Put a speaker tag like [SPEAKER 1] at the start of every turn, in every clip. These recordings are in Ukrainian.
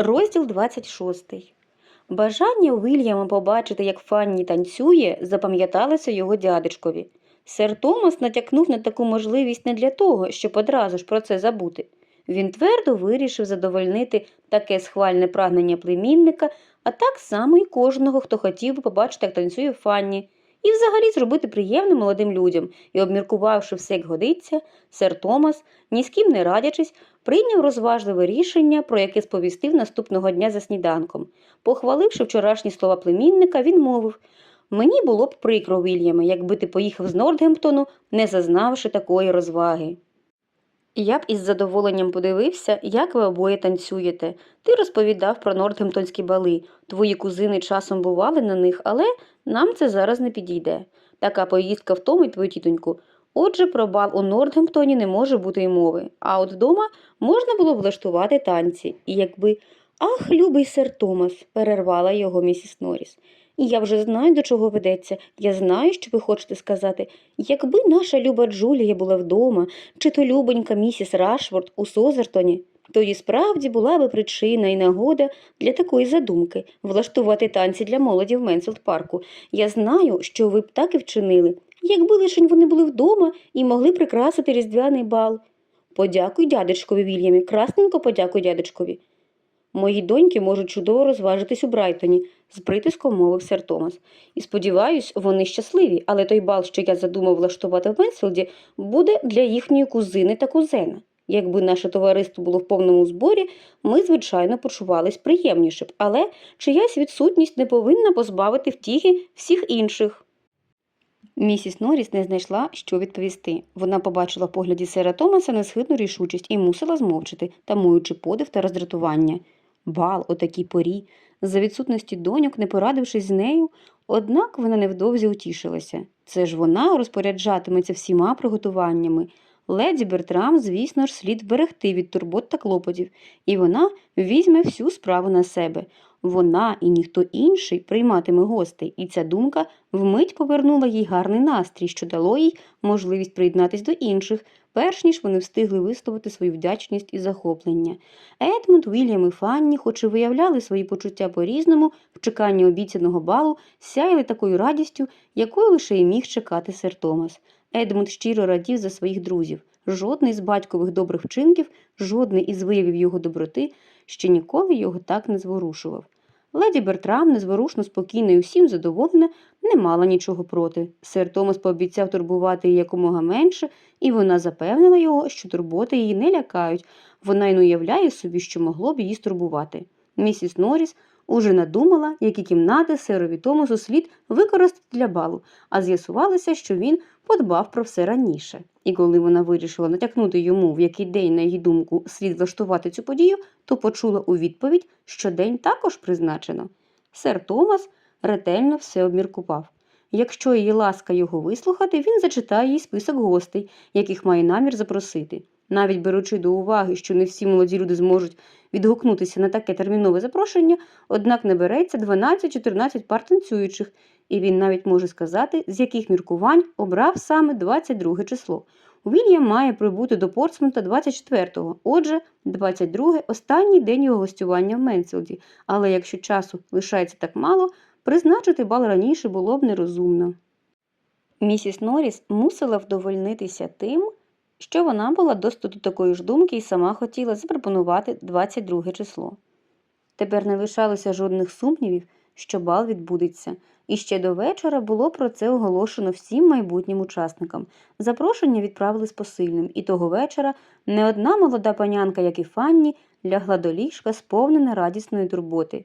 [SPEAKER 1] Розділ 26. Бажання Уільяма побачити, як Фанні танцює, запам'яталося його дядечкові. Сер Томас натякнув на таку можливість не для того, щоб одразу ж про це забути. Він твердо вирішив задовольнити таке схвальне прагнення племінника, а так само й кожного, хто хотів би побачити, як танцює Фанні, і взагалі зробити приємно молодим людям. І, обміркувавши все, як годиться, сер Томас, ні з ким не радячись, прийняв розважливе рішення, про яке сповістив наступного дня за сніданком. Похваливши вчорашні слова племінника, він мовив Мені було б прикро, Вільяме, якби ти поїхав з Нордгемптону, не зазнавши такої розваги. Я б із задоволенням подивився, як ви обоє танцюєте. Ти розповідав про Нортгемптонські бали. Твої кузини часом бували на них, але нам це зараз не підійде. Така поїздка втомить твою тітоньку. Отже, про бал у Нордгемптоні не може бути й мови, а от вдома можна було влаштувати танці. І якби Ах, любий сер Томас, перервала його місіс Норріс. Я вже знаю, до чого ведеться. Я знаю, що ви хочете сказати. Якби наша люба Джулія була вдома, чи то любонька місіс Рашфорд у Созертоні, то і справді була би причина і нагода для такої задумки влаштувати танці для молоді в Менсфілд парку. Я знаю, що ви б так і вчинили, якби лишень вони були вдома і могли прикрасити різдвяний бал. Подякуй дядечкові Вільямі, красненько подякуй дядечкові. Мої доньки можуть чудово розважитись у Брайтоні, з притиском мовив сер Томас. І сподіваюсь, вони щасливі, але той бал, що я задумав влаштувати в Менсфілді, буде для їхньої кузини та кузена. Якби наше товариство було в повному зборі, ми, звичайно, почувались приємніше б, але чиясь відсутність не повинна позбавити втіхи всіх інших. Місіс Норріс не знайшла, що відповісти. Вона побачила в погляді сера Томаса несхитну рішучість і мусила змовчати, тамуючи подив та роздратування. Бал о такій порі, за відсутності доньок, не порадившись з нею, однак вона невдовзі утішилася. Це ж вона розпоряджатиметься всіма приготуваннями. Леді Бертрам, звісно ж, слід берегти від турбот та клопотів, і вона візьме всю справу на себе. Вона і ніхто інший прийматиме гостей, і ця думка вмить повернула їй гарний настрій, що дало їй можливість приєднатись до інших, перш ніж вони встигли висловити свою вдячність і захоплення. Едмунд, Вільям і Фанні, хоч і виявляли свої почуття по-різному, в чеканні обіцяного балу, сяяли такою радістю, якою лише й міг чекати сер Томас. Едмунд щиро радів за своїх друзів. Жодний з батькових добрих вчинків, жодний із виявів його доброти ще ніколи його так не зворушував. Леді Бертрам, незворушно спокійна і усім задоволена, не мала нічого проти. Сер Томас пообіцяв турбувати її якомога менше, і вона запевнила його, що турботи її не лякають, вона й не уявляє собі, що могло б її стурбувати. Місіс Норріс уже надумала, які кімнати серові Томасу слід використати для балу, а з'ясувалося, що він подбав про все раніше. І коли вона вирішила натякнути йому, в який день, на її думку, слід влаштувати цю подію, то почула у відповідь, що день також призначено. Сер Томас ретельно все обміркував. Якщо її ласка його вислухати, він зачитає їй список гостей, яких має намір запросити. Навіть беручи до уваги, що не всі молоді люди зможуть відгукнутися на таке термінове запрошення, однак не береться 12-14 пар танцюючих, і він навіть може сказати, з яких міркувань обрав саме 22 число. Вільям має прибути до Портсмута 24-го, отже, 22 останній день його гостювання в Менсфілді, але якщо часу лишається так мало, призначити бал раніше було б нерозумно. Місіс Норріс мусила вдовольнитися тим, що вона була досить до такої ж думки і сама хотіла запропонувати 22 число. Тепер не лишалося жодних сумнівів, що бал відбудеться, і ще до вечора було про це оголошено всім майбутнім учасникам. Запрошення відправили з посильним, і того вечора не одна молода панянка, як і Фанні, лягла до ліжка, сповнена радісної турботи.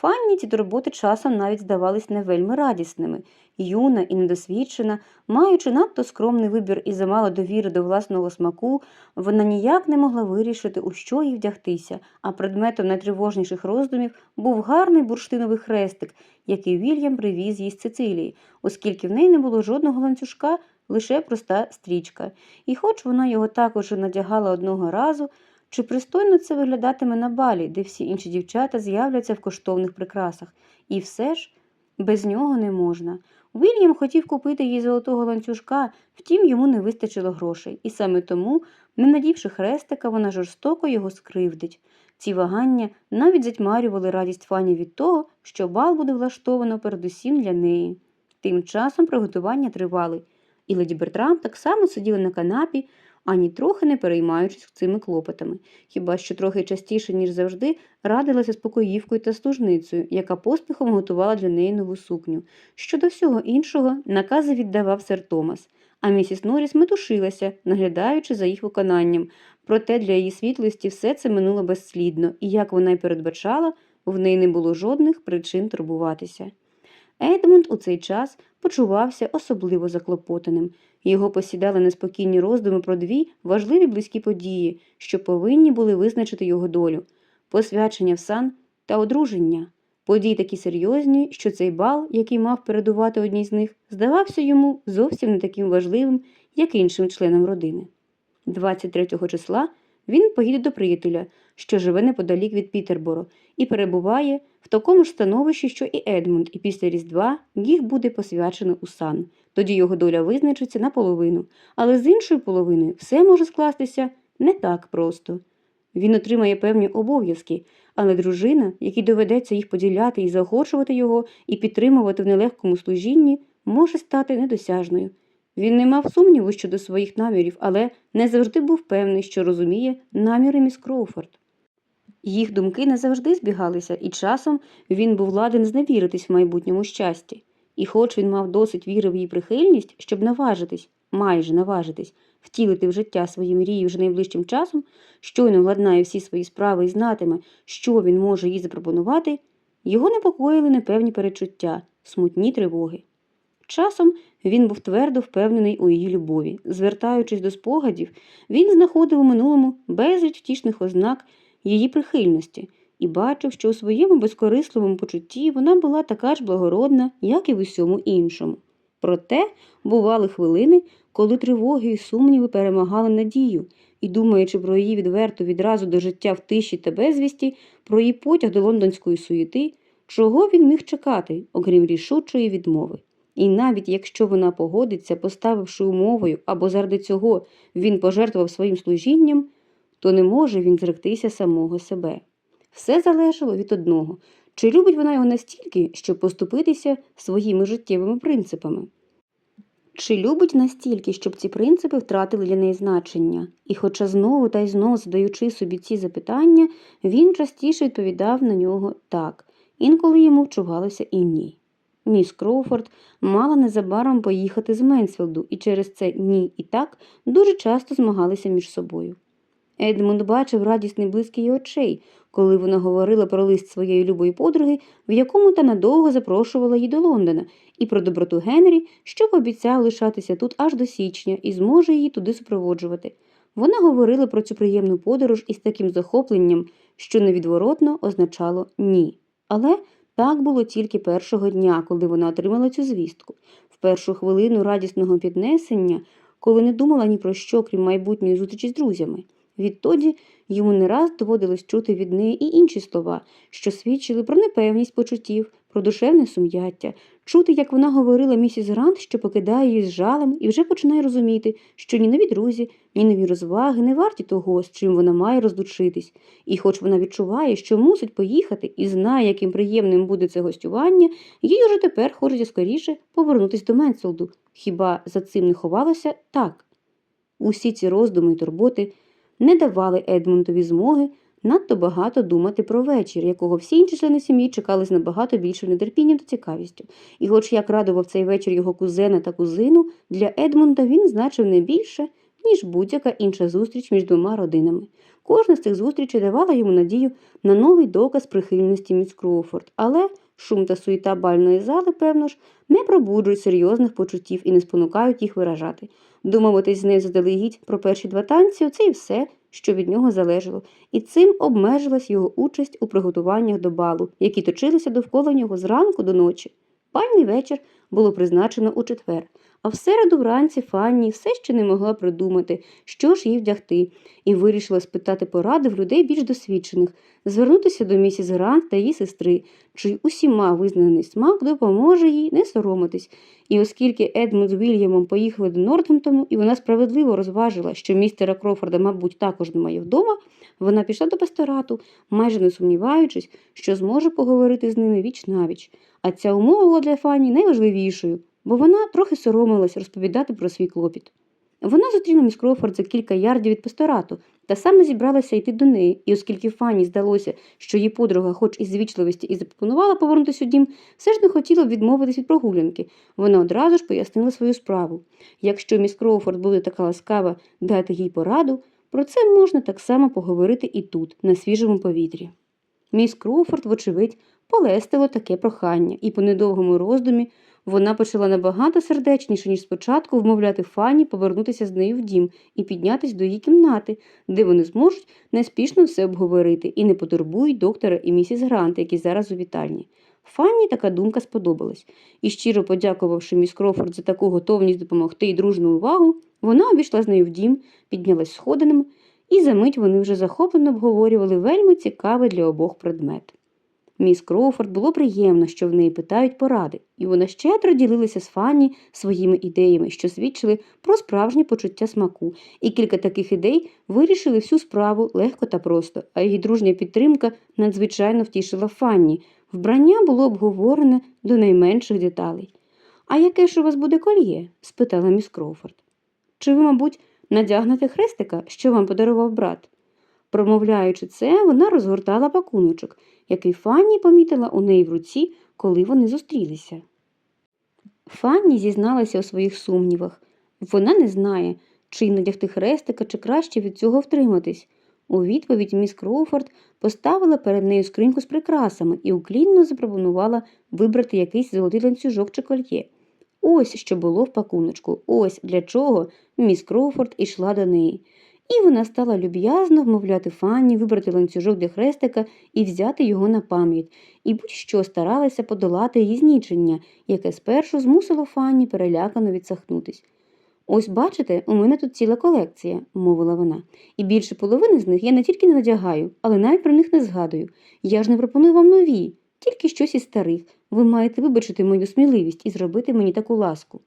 [SPEAKER 1] Фанні ті турботи часом навіть здавались не вельми радісними. Юна і недосвідчена, маючи надто скромний вибір і замало довіри до власного смаку, вона ніяк не могла вирішити, у що їй вдягтися, а предметом найтривожніших роздумів був гарний бурштиновий хрестик, який Вільям привіз їй з Сицилії, оскільки в неї не було жодного ланцюжка, лише проста стрічка. І хоч вона його також надягала одного разу, чи пристойно це виглядатиме на балі, де всі інші дівчата з'являться в коштовних прикрасах, і все ж без нього не можна. Вільям хотів купити їй золотого ланцюжка, втім йому не вистачило грошей, і саме тому, не надівши хрестика, вона жорстоко його скривдить. Ці вагання навіть затьмарювали радість Фані від того, що бал буде влаштовано передусім для неї. Тим часом приготування тривали, і леді Бертрам так само сиділа на канапі, ані трохи не переймаючись цими клопотами, хіба що трохи частіше, ніж завжди, радилася з покоївкою та служницею, яка поспіхом готувала для неї нову сукню. Щодо всього іншого, накази віддавав сер Томас, а місіс Норріс метушилася, наглядаючи за їх виконанням. Проте для її світлості все це минуло безслідно, і, як вона й передбачала, в неї не було жодних причин турбуватися. Едмунд у цей час почувався особливо заклопотаним. Його посідали неспокійні роздуми про дві важливі близькі події, що повинні були визначити його долю посвячення в сан та одруження. Події такі серйозні, що цей бал, який мав передувати одній з них, здавався йому зовсім не таким важливим, як іншим членам родини. 23 числа він поїде до приятеля, що живе неподалік від Пітерборо, і перебуває в такому ж становищі, що і Едмунд, і після Різдва їх буде посвячено у сан. Тоді його доля визначиться наполовину, але з іншою половиною все може скластися не так просто. Він отримає певні обов'язки, але дружина, якій доведеться їх поділяти і заохочувати його, і підтримувати в нелегкому служінні, може стати недосяжною. Він не мав сумніву щодо своїх намірів, але не завжди був певний, що розуміє наміри міс Кроуфорд. Їх думки не завжди збігалися, і часом він був ладен зневіритись в майбутньому щасті. І хоч він мав досить віри в її прихильність, щоб наважитись, майже наважитись, втілити в життя свої мрії вже найближчим часом, щойно владнає всі свої справи і знатиме, що він може їй запропонувати, його непокоїли непевні перечуття, смутні тривоги. Часом він був твердо впевнений у її любові. Звертаючись до спогадів, він знаходив у минулому безліч втішних ознак її прихильності і бачив, що у своєму безкорисливому почутті вона була така ж благородна, як і в усьому іншому. Проте бували хвилини, коли тривоги і сумніви перемагали надію, і, думаючи про її відверту відразу до життя в тиші та безвісті, про її потяг до лондонської суєти, чого він міг чекати, окрім рішучої відмови. І навіть якщо вона погодиться, поставивши умовою або заради цього він пожертвував своїм служінням, то не може він зректися самого себе. Все залежало від одного чи любить вона його настільки, щоб поступитися своїми життєвими принципами. Чи любить настільки, щоб ці принципи втратили для неї значення, і, хоча знову та й знову задаючи собі ці запитання, він частіше відповідав на нього так, інколи йому вчувалося і ні. Міс Кроуфорд мала незабаром поїхати з Менсфілду, і через це ні і так дуже часто змагалися між собою. Едмунд бачив радісний блиск її очей, коли вона говорила про лист своєї любої подруги, в якому та надовго запрошувала її до Лондона, і про доброту Генрі, що пообіцяв лишатися тут аж до січня і зможе її туди супроводжувати. Вона говорила про цю приємну подорож із таким захопленням, що невідворотно означало ні. Але так було тільки першого дня, коли вона отримала цю звістку. В першу хвилину радісного піднесення, коли не думала ні про що, крім майбутньої зустрічі з друзями. Відтоді йому не раз доводилось чути від неї і інші слова, що свідчили про непевність почуттів, про душевне сум'яття, чути, як вона говорила місіс Грант, що покидає її з жалем, і вже починає розуміти, що ні нові друзі, ні нові розваги не варті того, з чим вона має розлучитись. І хоч вона відчуває, що мусить поїхати і знає, яким приємним буде це гостювання, їй уже тепер хочеться скоріше повернутись до Менселду. Хіба за цим не ховалося так? Усі ці роздуми й турботи не давали Едмунтові змоги надто багато думати про вечір, якого всі інші члени сім'ї чекали з набагато більшим нетерпінням та цікавістю. І, хоч як радував цей вечір його кузена та кузину, для Едмунда він значив не більше, ніж будь-яка інша зустріч між двома родинами. Кожна з цих зустрічей давала йому надію на новий доказ прихильності міс Кроуфорд, але шум та суєта бальної зали, певно ж, не пробуджують серйозних почуттів і не спонукають їх виражати. Домовитись з нею заздалегідь про перші два танці оце і все, що від нього залежало, і цим обмежилась його участь у приготуваннях до балу, які точилися довкола нього зранку до ночі. Пальний вечір було призначено у четвер. А в середу вранці Фанні все ще не могла придумати, що ж їй вдягти, і вирішила спитати поради в людей більш досвідчених, звернутися до місіс Грант та її сестри, чий усіма визнаний смак допоможе їй не соромитись. І оскільки Едмунд з Вільямом поїхали до Нортгемптону, і вона справедливо розважила, що містера Крофорда, мабуть, також немає вдома, вона пішла до пасторату, майже не сумніваючись, що зможе поговорити з ними віч навіч. А ця умова була для Фанні найважливішою, бо вона трохи соромилась розповідати про свій клопіт. Вона зустріла міс Крофорд за кілька ярдів від пасторату та саме зібралася йти до неї, і оскільки Фанні здалося, що її подруга, хоч із звічливості, і запропонувала повернутися у дім, все ж не хотіла відмовитись від прогулянки. Вона одразу ж пояснила свою справу. Якщо міс Кроуфорд буде така ласкава дати їй пораду, про це можна так само поговорити і тут, на свіжому повітрі. Міс Кроуфорд, вочевидь, полестило таке прохання, і по недовгому роздумі вона почала набагато сердечніше, ніж спочатку вмовляти Фанні повернутися з нею в дім і піднятись до її кімнати, де вони зможуть неспішно все обговорити і не потурбують доктора і місіс Грант, які зараз у вітальні. Фанні така думка сподобалась, і щиро подякувавши міс Крофорд за таку готовність допомогти і дружну увагу, вона обійшла з нею в дім, піднялась сходинами, і за мить вони вже захоплено обговорювали вельми цікавий для обох предмет. Міс Кроуфорд було приємно, що в неї питають поради, і вона щедро ділилася з Фанні своїми ідеями, що свідчили про справжнє почуття смаку, і кілька таких ідей вирішили всю справу легко та просто, а її дружня підтримка надзвичайно втішила Фанні. Вбрання було обговорене до найменших деталей. А яке ж у вас буде кольє? спитала міс Кроуфорд. Чи ви, мабуть, надягнете хрестика, що вам подарував брат? Промовляючи це, вона розгортала пакуночок, який Фанні помітила у неї в руці, коли вони зустрілися. Фанні зізналася у своїх сумнівах. Вона не знає, чи надягти хрестика, чи краще від цього втриматись. У відповідь міс Кроуфорд поставила перед нею скриньку з прикрасами і уклінно запропонувала вибрати якийсь золотий ланцюжок чи кольє. Ось що було в пакуночку, ось для чого міс Кроуфорд ішла до неї. І вона стала люб'язно вмовляти Фанні вибрати ланцюжок для хрестика і взяти його на пам'ять, і будь-що старалася подолати її знічення, яке спершу змусило Фанні перелякано відсахнутись. Ось бачите, у мене тут ціла колекція, мовила вона, і більше половини з них я не тільки не надягаю, але навіть про них не згадую. Я ж не пропоную вам нові, тільки щось із старих. Ви маєте вибачити мою сміливість і зробити мені таку ласку.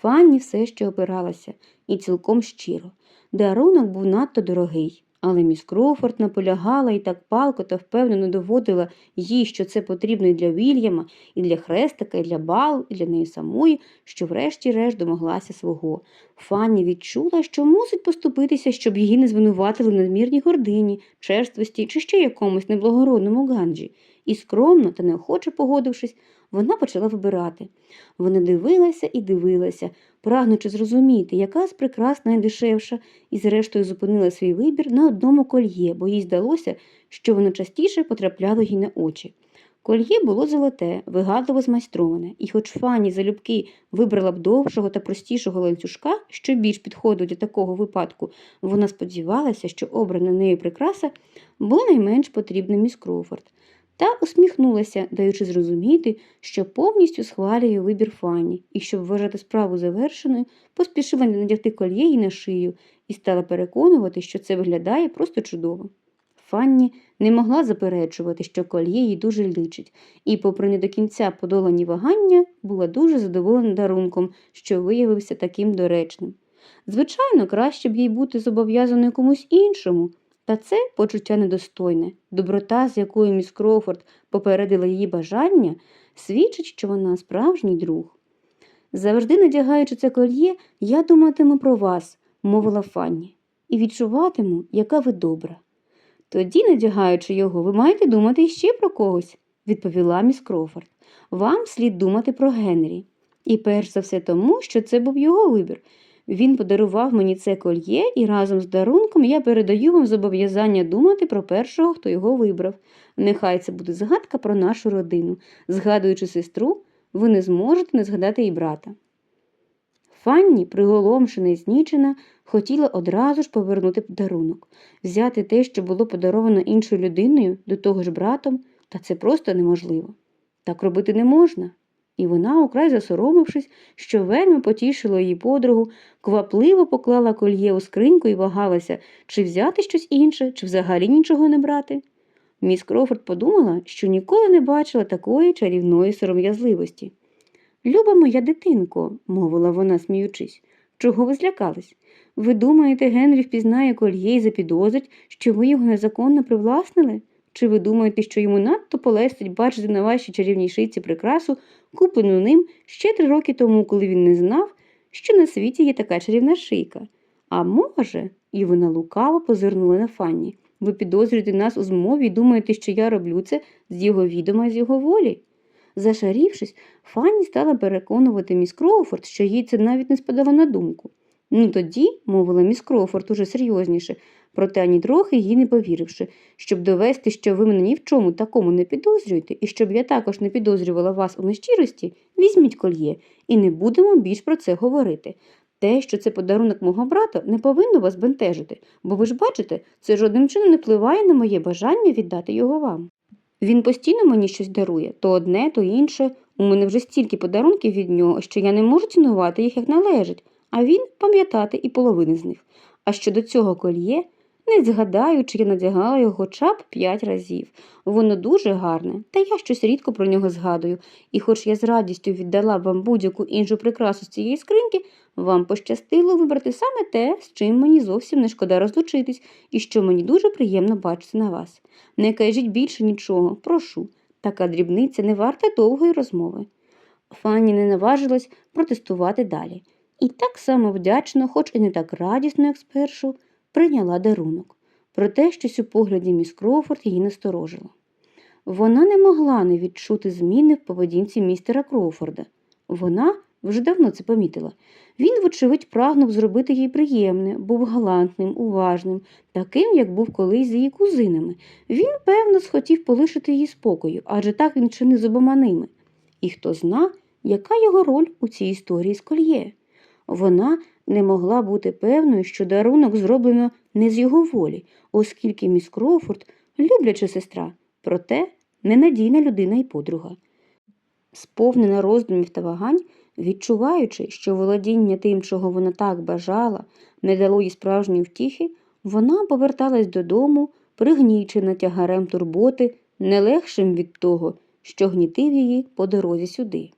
[SPEAKER 1] Фанні все ще опиралася, і цілком щиро. Дарунок був надто дорогий, але міс Кроуфорд наполягала і так палко та впевнено доводила їй, що це потрібно і для Вільяма, і для хрестика, і для балу, і для неї самої, що врешті-решт домоглася свого. Фанні відчула, що мусить поступитися, щоб її не звинуватили в надмірній гордині, черствості чи ще якомусь неблагородному ганджі. І скромно та неохоче погодившись, вона почала вибирати. Вона дивилася і дивилася, прагнучи зрозуміти, яка з прикрас найдешевша, і зрештою зупинила свій вибір на одному кольє, бо їй здалося, що воно частіше потрапляло їй на очі. Кольє було золоте, вигадливо змайстроване, і хоч Фанні залюбки вибрала б довшого та простішого ланцюжка, що більш підходив для такого випадку, вона сподівалася, що обрана нею прикраса була найменш потрібна міс Кроуфорд та усміхнулася, даючи зрозуміти, що повністю схвалює вибір Фанні і, щоб вважати справу завершеною, поспішила надягти кольє їй на шию і стала переконувати, що це виглядає просто чудово. Фанні не могла заперечувати, що кольє їй дуже личить, і, попри не до кінця подолані вагання, була дуже задоволена дарунком, що виявився таким доречним. Звичайно, краще б їй бути зобов'язаною комусь іншому, та це почуття недостойне, доброта, з якою міс Кроуфорд попередила її бажання, свідчить, що вона справжній друг. Завжди надягаючи це кольє, я думатиму про вас, мовила Фанні, і відчуватиму, яка ви добра. Тоді, надягаючи його, ви маєте думати ще про когось, відповіла міс Кроуфорд. Вам слід думати про Генрі. І перш за все тому, що це був його вибір. Він подарував мені це кольє, і разом з дарунком я передаю вам зобов'язання думати про першого, хто його вибрав. Нехай це буде згадка про нашу родину. Згадуючи сестру, ви не зможете не згадати і брата. Фанні, приголомшена і знічена, хотіла одразу ж повернути подарунок, взяти те, що було подаровано іншою людиною, до того ж братом, та це просто неможливо. Так робити не можна. І вона, украй засоромившись, що вельми потішило її подругу, квапливо поклала кольє у скриньку і вагалася, чи взяти щось інше, чи взагалі нічого не брати. Міс Крофорд подумала, що ніколи не бачила такої чарівної сором'язливості. Люба моя дитинко, мовила вона, сміючись, чого ви злякались? Ви думаєте, Генрі впізнає кольє і запідозрить, що ви його незаконно привласнили? Чи ви думаєте, що йому надто полестить бачити на вашій чарівній шийці прикрасу, куплену ним ще три роки тому, коли він не знав, що на світі є така чарівна шийка? А може, і вона лукаво позирнула на Фанні. Ви підозрюєте нас у змові і думаєте, що я роблю це з його відома, з його волі? Зашарівшись, Фанні стала переконувати міс Кроуфорд, що їй це навіть не спадало на думку. Ну тоді, мовила міс Кроуфорд уже серйозніше, проте ані трохи їй не повіривши, щоб довести, що ви мене ні в чому такому не підозрюєте, і щоб я також не підозрювала вас у нещирості, візьміть кольє, і не будемо більш про це говорити. Те, що це подарунок мого брата, не повинно вас бентежити, бо ви ж бачите, це жодним чином не впливає на моє бажання віддати його вам. Він постійно мені щось дарує, то одне, то інше. У мене вже стільки подарунків від нього, що я не можу цінувати їх як належить, а він пам'ятати і половини з них. А щодо цього кольє, не згадаю, чи я надягала його хоча б п'ять разів. Воно дуже гарне, та я щось рідко про нього згадую, і хоч я з радістю віддала б вам будь-яку іншу прикрасу з цієї скриньки, вам пощастило вибрати саме те, з чим мені зовсім не шкода розлучитись, і що мені дуже приємно бачити на вас. Не кажіть більше нічого, прошу. Така дрібниця не варта довгої розмови. Фанні не наважилась протестувати далі. І так само вдячно, хоч і не так радісно, як спершу, прийняла дарунок. Проте щось у погляді міс Кроуфорд її насторожило. Вона не могла не відчути зміни в поведінці містера Кроуфорда. Вона вже давно це помітила. Він, вочевидь, прагнув зробити їй приємне, був галантним, уважним, таким, як був колись з її кузинами. Він, певно, схотів полишити її спокою, адже так він чинив з обома ними. І хто зна, яка його роль у цій історії з кольє. Вона не могла бути певною, що дарунок зроблено не з його волі, оскільки міс Кроуфорд любляча сестра, проте ненадійна людина і подруга. Сповнена роздумів та вагань, відчуваючи, що володіння тим, чого вона так бажала, не дало їй справжньої втіхи, вона поверталась додому, пригнічена тягарем турботи, не легшим від того, що гнітив її по дорозі сюди.